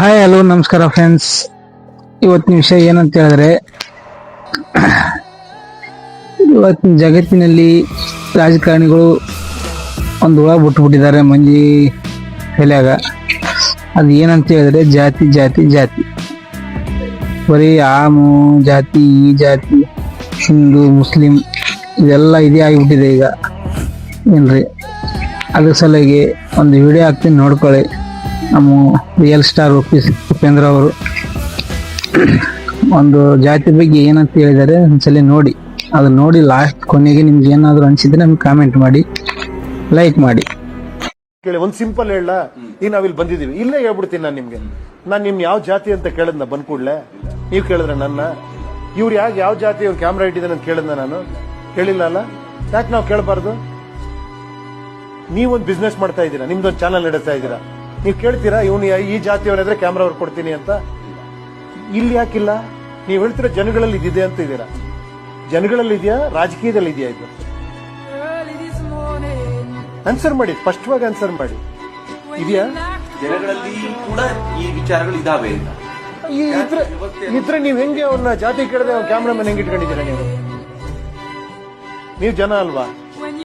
Hi hello ನಮಸ್ಕಾರ friends ಇವತ್ತಿನ ವಿಷಯ ಏನಂತ ಹೇಳಿದ್ರೆ ಇವತ್ತಿನ ಜಗತ್ತಿನಲ್ಲಿ ರಾಜಕಾರಣಿಗಳು ಒಂದು ಹುಳ ಬಿಟ್ಬಿಟ್ಟಿದ್ದಾರೆ ಮಂಜಿ ಎಲೆಯಾಗ. ಅದು ಏನಂತ ಹೇಳಿದ್ರೆ ಜಾತಿ ಜಾತಿ ಜಾತಿ. ಬರೀ ಆಮು ಜಾತಿ, ಈ ಜಾತಿ, ಹಿಂದೂ, ಮುಸ್ಲಿಂ ಇದೆಲ್ಲ ಇದೇ ಆಗಿಬಿಟ್ಟಿದೆ ಈಗ. ಏನ್ರಿ? ಅದ್ರ ಸಲುವಾಗಿ ಒಂದು ವಿಡಿಯೋ ಹಾಕ್ತೀನಿ, ನೋಡ್ಕೊಳ್ಳಿ. ನಮ್ಮ ರಿಯಲ್ ಸ್ಟಾರ್ ಉಪೇಂದ್ರ ಅವರು. ಒಂದು ಜಾತಿ ಬಗ್ಗೆ ಏನಂತ ಹೇಳಿದ್ದಾರೆ ಒಂದ್ಸಲ ನೋಡಿ. ಅದು ನೋಡಿ ಲಾಸ್ಟ್ ಕೊನೆಗೆ ನಿಮ್ಗೆ ಏನಾದ್ರು ಅನ್ಸಿದ್ರೆ ನಮ್ಗೆ ಕಾಮೆಂಟ್ ಮಾಡಿ ಲೈಕ್ ಮಾಡಿ. ಕೇಳಿ, ಒಂದ್ ಸಿಂಪಲ್ ಹೇಳ. ಈಗ ನಾವಿಲ್ಲಿ ಬಂದಿದೀವಿ ಇಲ್ಲೇ ಹೇಳ್ಬಿಡ್ತೀನಿ ನಾನು ನಿಮ್ಗೆ. ನಾನ್ ನಿಮ್ ಯಾವ ಜಾತಿ ಅಂತ ಕೇಳದ್ನ ಬಂದ್ ಕೂಡ್ಲೆ? ನೀವು ಕೇಳಿದ್ರೆ ನನ್ನ. ಇವ್ರು ಯಾಕೆ ಯಾವ ಜಾತಿ ಇವ್ರು ಕ್ಯಾಮ್ರಾ ಇಟ್ಟಿದ್ದಾನೆ ಅಂತ ಕೇಳಿದ್ನ ನಾನು? ಕೇಳಿಲ್ಲ ಅಲ್ಲ? ಯಾಕೆ ನಾವು ಕೇಳಬಾರ್ದು? ನೀವೊಂದು ಬಿಸ್ನೆಸ್ ಮಾಡ್ತಾ ಇದ್ದೀರಾ? ನಿಮ್ದೊಂದು ಚಾನಲ್ ನಡೆಸ್ತಾ ಇದ್ದೀರಾ? ನೀವು ಕೇಳ್ತೀರಾ ಇವನು ಈ ಜಾತಿಯವನಿದ್ರೆ ಕ್ಯಾಮ್ರಾ ಅವ್ರು ಕೊಡ್ತೀನಿ ಅಂತ? ಇಲ್ಲಿ ಯಾಕಿಲ್ಲ? ನೀವು ಹೇಳ್ತೀರಾ ಜನಗಳಲ್ಲಿ ಇದಿದೆ ಅಂತ ಇದ್ದೀರಾ? ಜನಗಳಲ್ಲಿ ಇದೆಯಾ ರಾಜಕೀಯದಲ್ಲಿ ಇದೆಯಾ ಇದು? ಆನ್ಸರ್ ಮಾಡಿ ಸ್ಪಷ್ಟವಾಗಿ ಆನ್ಸರ್ ಮಾಡಿ. ಇದೆಯಾ? ಜನಗಳಲ್ಲಿ ಕೂಡ ಈ ವಿಚಾರಗಳು ಇದಾವೆ ಇದ್ರೆ ಇದ್ರೆ ನೀವ್ ಹೆಂಗೆ ಅವನ್ನ ಜಾತಿ ಕೇಳದೆ ಕ್ಯಾಮ್ರಾಮನ್ ಹೆಂಗೆ ಇಟ್ಕೊಂಡಿದ್ದೀರಾ ನೀವು? ನೀವು ಜನ ಅಲ್ವಾ?